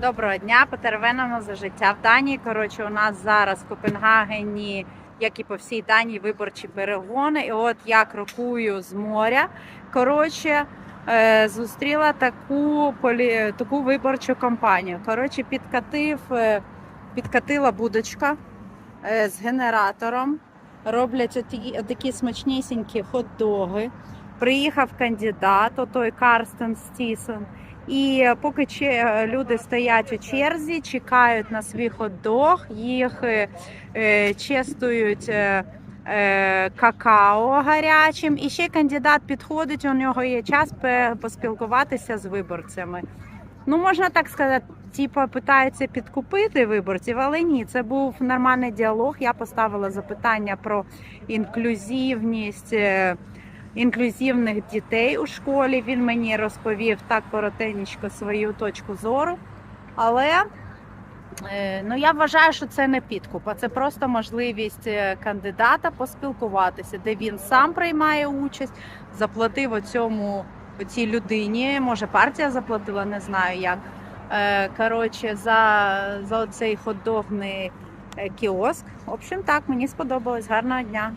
Доброго дня, потеревенимо за життя в Данії. Коротше, у нас зараз в Копенгагені, як і по всій Данії, виборчі перегони. І от я крокую з моря. Коротше, е, зустріла таку полі... таку виборчу кампанію. Коротше, підкатив, е, підкатила будочка е, з генератором. Роблять оті, такі смачнісінькі хот-доги. Приїхав кандидат, отой Карстен Стісон. І поки че- люди стоять у черзі, чекають на свій хот-дог, їх е, е, чествують е, е, какао гарячим. І ще кандидат підходить, у нього є час поспілкуватися з виборцями. Ну, можна так сказати, типу, питаються підкупити виборців, але ні, це був нормальний діалог. Я поставила запитання про інклюзивність. Інклюзивних дітей у школі. Він мені розповів так коротенько свою точку зору. Але е, ну, я вважаю, що це не підкуп, а це просто можливість е, кандидата поспілкуватися, де він сам приймає участь, заплатив цьому цій людині. Може, партія заплатила, не знаю як. Е, Коротше, за, за оцей ходовний кіоск. В общем, так, мені сподобалось. Гарного дня.